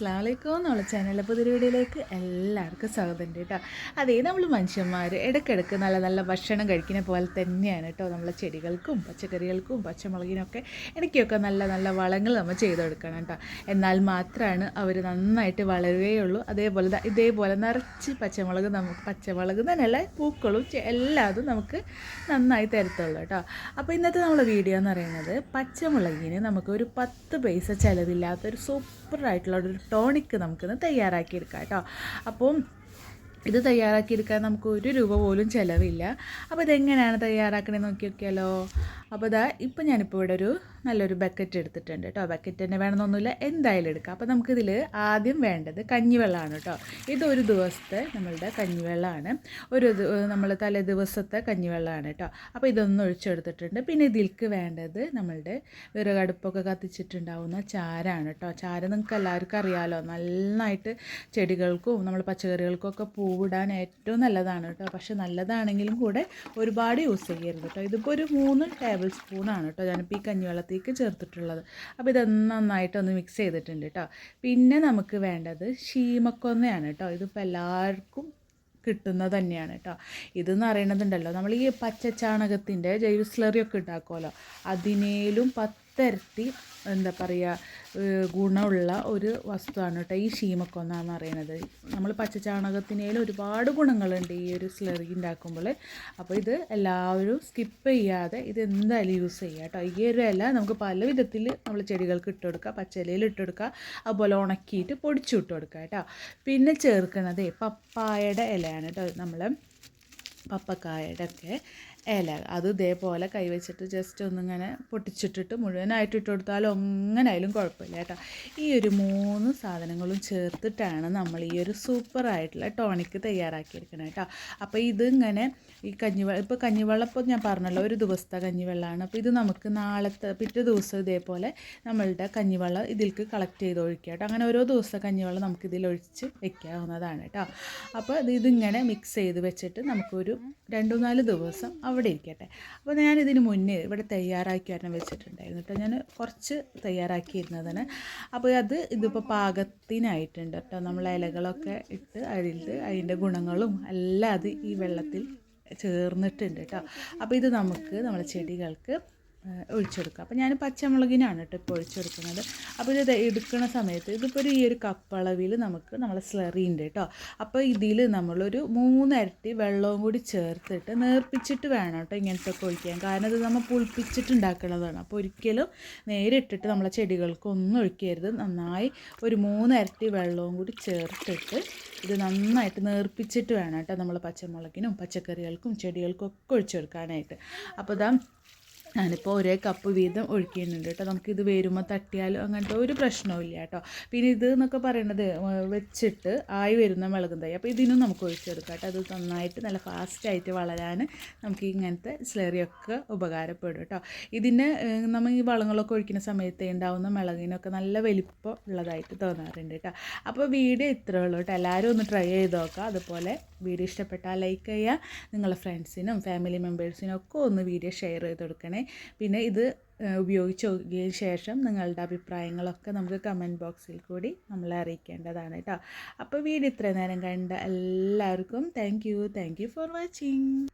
അസ്സാം എന്നുള്ള ചാനലിലെ പുതിയ വീഡിയോയിലേക്ക് എല്ലാവർക്കും സ്വാഗതം കേട്ടോ അതേ നമ്മൾ മനുഷ്യന്മാർ ഇടയ്ക്കിടയ്ക്ക് നല്ല നല്ല ഭക്ഷണം കഴിക്കുന്ന പോലെ തന്നെയാണ് കേട്ടോ നമ്മളെ ചെടികൾക്കും പച്ചക്കറികൾക്കും പച്ചമുളകിനൊക്കെ ഇടയ്ക്കൊക്കെ നല്ല നല്ല വളങ്ങൾ നമ്മൾ ചെയ്ത് കൊടുക്കണം കേട്ടോ എന്നാൽ മാത്രമാണ് അവർ നന്നായിട്ട് വളരുകയുള്ളൂ. അതേപോലെ ഇതേപോലെ നിറച്ച് പച്ചമുളക് നമുക്ക് പച്ചമുളക് തന്നെയല്ല പൂക്കളും എല്ലാതും നമുക്ക് നന്നായി തരത്തുള്ളൂ കേട്ടോ അപ്പോൾ ഇന്നത്തെ നമ്മളെ വീഡിയോ എന്ന് പറയുന്നത് പച്ചമുളകിന് നമുക്ക് ഒരു പത്ത് പൈസ ചിലവില്ലാത്തൊരു സൂപ്പറായിട്ടുള്ള ഒരു ടോണിക്ക് നമുക്കിന്ന് തയ്യാറാക്കിയെടുക്കാം കേട്ടോ. അപ്പം ഇത് തയ്യാറാക്കിയെടുക്കാൻ നമുക്ക് ഒരു രൂപ പോലും ചിലവില്ല. അപ്പോൾ ഇതെങ്ങനെയാണ് തയ്യാറാക്കണേ നോക്കി നോക്കിയാലോ അപ്പോൾ ഇതാ ഇപ്പം ഞാനിപ്പോൾ ഇവിടെ ഒരു നല്ലൊരു ബക്കറ്റ് എടുത്തിട്ടുണ്ട് കേട്ടോ. ബക്കറ്റ് തന്നെ വേണമെന്നൊന്നുമില്ല. എന്തായാലും എടുക്കാം. അപ്പോൾ നമുക്കിതിൽ ആദ്യം വേണ്ടത് കഞ്ഞിവെള്ളമാണ് കേട്ടോ. ഇതൊരു ദിവസത്തെ നമ്മളുടെ കഞ്ഞിവെള്ളമാണ് ഒരു നമ്മൾ തലേ ദിവസത്തെ കഞ്ഞിവെള്ളമാണ് കേട്ടോ. അപ്പോൾ ഇതൊന്ന് ഒഴിച്ചെടുത്തിട്ടുണ്ട്. പിന്നെ ഇതിൽക്ക് വേണ്ടത് നമ്മളുടെ വിറകടുപ്പൊക്കെ കത്തിച്ചിട്ടുണ്ടാവുന്ന ചാരാണ് കേട്ടോ. ചാര നിങ്ങൾക്ക് എല്ലാവർക്കും അറിയാമല്ലോ നന്നായിട്ട് ചെടികൾക്കും നമ്മൾ പച്ചക്കറികൾക്കും ഒക്കെ പൂവിടാൻ ഏറ്റവും നല്ലതാണ് കേട്ടോ. പക്ഷെ നല്ലതാണെങ്കിലും കൂടെ ഒരുപാട് യൂസ് ചെയ്യരുത് കേട്ടോ. ഇതിപ്പോൾ ഒരു മൂന്ന് ടേബിൾ സ്പൂണാണ് കേട്ടോ ഞാനിപ്പോൾ ഈ കഞ്ഞിവെള്ളത്തേക്ക് ചേർത്തിട്ടുള്ളത്. അപ്പോൾ ഇത് നന്നായിട്ടൊന്ന് മിക്സ് ചെയ്തിട്ടുണ്ട് കേട്ടോ പിന്നെ നമുക്ക് വേണ്ടത് ശീമക്കൊന്നയാണ് കേട്ടോ ഇതിപ്പോൾ എല്ലാവർക്കും കിട്ടുന്നത് തന്നെയാണ് കേട്ടോ ഇതെന്ന് അറിയണതുണ്ടല്ലോ നമ്മൾ ഈ പച്ച ചാണകത്തിന്റെ ജൈവ സ്ലറിയൊക്കെ ഉണ്ടാക്കുമല്ലോ അതിനേലും പത്തിരട്ടി എന്താ പറയുക ഗുണമുള്ള ഒരു വസ്തുവാണ് കേട്ടോ ഈ ഷീമക്കൊന്ന എന്ന് പറയുന്നത്. നമ്മൾ പച്ച ചാണകത്തിനേലും ഒരുപാട് ഗുണങ്ങളുണ്ട് ഈ ഒരു സ്ലറി ഉണ്ടാക്കുമ്പോൾ അപ്പോൾ ഇത് എല്ലാവരും സ്കിപ്പ് ചെയ്യാതെ ഇത് എന്തായാലും യൂസ് ചെയ്യുക കേട്ടോ. ഈ ഒരു ഇല നമുക്ക് പല വിധത്തിൽ നമ്മൾ ചെടികൾക്ക് ഇട്ട് കൊടുക്കുക പച്ചിലയിൽ ഇട്ട് കൊടുക്കുക അതുപോലെ ഉണക്കിയിട്ട് പൊടിച്ചു ഇട്ട് കൊടുക്കുക കേട്ടോ. പിന്നെ ചേർക്കുന്നത് പപ്പായയുടെ ഇലയാണ് കേട്ടോ നമ്മൾ പപ്പക്കായയുടെ ഒക്കെ ഇല. അത് ഇതേപോലെ കൈവച്ചിട്ട് ജസ്റ്റ് ഒന്നിങ്ങനെ പൊട്ടിച്ചിട്ടിട്ട് മുഴുവനായിട്ട് ഇട്ട് കൊടുത്താലും എങ്ങനെയായാലും കുഴപ്പമില്ല കേട്ടോ. ഈ ഒരു മൂന്ന് സാധനങ്ങളും ചേർത്തിട്ടാണ് നമ്മൾ ഈ ഒരു സൂപ്പറായിട്ടുള്ള ടോണിക്ക് തയ്യാറാക്കിയെടുക്കണം കേട്ടോ. അപ്പോൾ ഇതിങ്ങനെ ഈ കഞ്ഞിവെള്ളം ഇപ്പോൾ കഞ്ഞിവെള്ളം ഇപ്പോൾ ഞാൻ പറഞ്ഞല്ലോ ഒരു ദിവസത്തെ കഞ്ഞിവെള്ളമാണ് അപ്പോൾ ഇത് നമുക്ക് നാളത്തെ പിറ്റേ ദിവസം ഇതേപോലെ നമ്മളുടെ കഞ്ഞിവെള്ളം ഇതിലേക്ക് കളക്ട് ചെയ്ത് ഒഴിക്കുക കേട്ടോ. അങ്ങനെ ഓരോ ദിവസത്തെ കഞ്ഞിവെള്ളം നമുക്ക് ഇതിൽ ഒഴിച്ച് വെക്കാവുന്നതാണ് കേട്ടോ. അപ്പോൾ ഇത് ഇതിങ്ങനെ മിക്സ് ചെയ്ത് വെച്ചിട്ട് നമുക്കൊരു രണ്ടു നാല് ദിവസം അവിടെ ഇരിക്കട്ടെ. അപ്പോൾ ഞാൻ ഇതിന് മുന്നേ ഇവിടെ തയ്യാറാക്കി വെച്ചിട്ടുണ്ടായിരുന്നു കേട്ടോ. ഞാൻ കുറച്ച് തയ്യാറാക്കിയിരുന്നതാണ് അപ്പോൾ അത് ഇതിപ്പോൾ പാകത്തിനായിട്ടുണ്ട് കേട്ടോ. നമ്മൾ ഇലകളൊക്കെ ഇട്ട് അതിൽ അതിന്റെ ഗുണങ്ങളും എല്ലാം അത് ഈ വെള്ളത്തിൽ ചേർന്നിട്ടുണ്ട് കേട്ടോ. അപ്പോൾ ഇത് നമുക്ക് നമ്മുടെ ചെടികൾക്ക് ഒഴിച്ചെടുക്കുക. അപ്പോൾ ഞാൻ പച്ചമുളകിനാണ് കേട്ടോ ഇപ്പോൾ ഒഴിച്ചെടുക്കുന്നത്. അപ്പോൾ ഇത് എടുക്കുന്ന സമയത്ത് ഇതിപ്പോൾ ഒരു ഈ ഒരു കപ്പളവിൽ നമുക്ക് നമ്മളെ സ്ലറി ഉണ്ട് കേട്ടോ അപ്പോൾ ഇതിൽ നമ്മളൊരു മൂന്നരട്ടി വെള്ളവും കൂടി ചേർത്തിട്ട് നേർപ്പിച്ചിട്ട് വേണം കേട്ടോ ഇങ്ങനത്തെ ഒക്കെ ഒഴിക്കാൻ. കാരണം ഇത് നമ്മൾ പുളിപ്പിച്ചിട്ട് ഉണ്ടാക്കുന്നതാണ് അപ്പോൾ ഒരിക്കലും നേരിട്ടിട്ട് നമ്മളെ ചെടികൾക്കൊന്നും ഒഴിക്കരുത്. നന്നായി ഒരു മൂന്നരട്ടി വെള്ളവും കൂടി ചേർത്തിട്ട് ഇത് നന്നായിട്ട് നേർപ്പിച്ചിട്ട് വേണം കേട്ടോ നമ്മൾ പച്ചമുളകിനും പച്ചക്കറികൾക്കും ചെടികൾക്കും ഒക്കെ ഒഴിച്ചെടുക്കാനായിട്ട്. അപ്പോൾ ഇതാ ഞാനിപ്പോൾ ഒരേ കപ്പ് വീതം ഒഴിക്കുന്നുണ്ട് കേട്ടോ. നമുക്കിത് വരുമ്പോൾ തട്ടിയാലും അങ്ങനത്തെ ഒരു പ്രശ്നവും കേട്ടോ. പിന്നെ ഇത് എന്നൊക്കെ പറയണത് വെച്ചിട്ട് ആയി വരുന്ന മുളകും തൈ അപ്പോൾ ഇതിനും നമുക്ക് ഒഴിച്ചെടുക്കാം കേട്ടോ. അത് നന്നായിട്ട് നല്ല ഫാസ്റ്റായിട്ട് വളരാൻ നമുക്ക് ഇങ്ങനത്തെ സ്ലറിയൊക്കെ ഉപകാരപ്പെടും കേട്ടോ. ഇതിന് നമ്മൾ ഈ വളങ്ങളൊക്കെ ഒഴിക്കുന്ന സമയത്ത് ഉണ്ടാവുന്ന മുളകിനൊക്കെ നല്ല വലിപ്പം ഉള്ളതായിട്ട് തോന്നാറുണ്ട് കേട്ടോ. അപ്പോൾ വീഡിയോ ഇത്രേ ഉള്ളൂ കേട്ടോ. എല്ലാവരും ഒന്ന് ട്രൈ ചെയ്ത് നോക്കുക. അതുപോലെ വീഡിയോ ഇഷ്ടപ്പെട്ടാൽ ലൈക്ക് ചെയ്യുക. നിങ്ങളുടെ ഫ്രണ്ട്സിനും ഫാമിലി മെമ്പേഴ്സിനും ഒക്കെ ഒന്ന് വീഡിയോ ഷെയർ ചെയ്ത് കൊടുക്കണേ. പിന്നെ ഇത് ഉപയോഗിച്ച് നോക്കിയതിന് ശേഷം നിങ്ങളുടെ അഭിപ്രായങ്ങളൊക്കെ നമുക്ക് കമന്റ് ബോക്സിൽ കൂടി നമ്മളെ അറിയിക്കേണ്ടതാണ് കേട്ടോ അപ്പോൾ വീഡിയോ ഇത്രയും നേരം കണ്ട എല്ലാവർക്കും thank you thank you for watching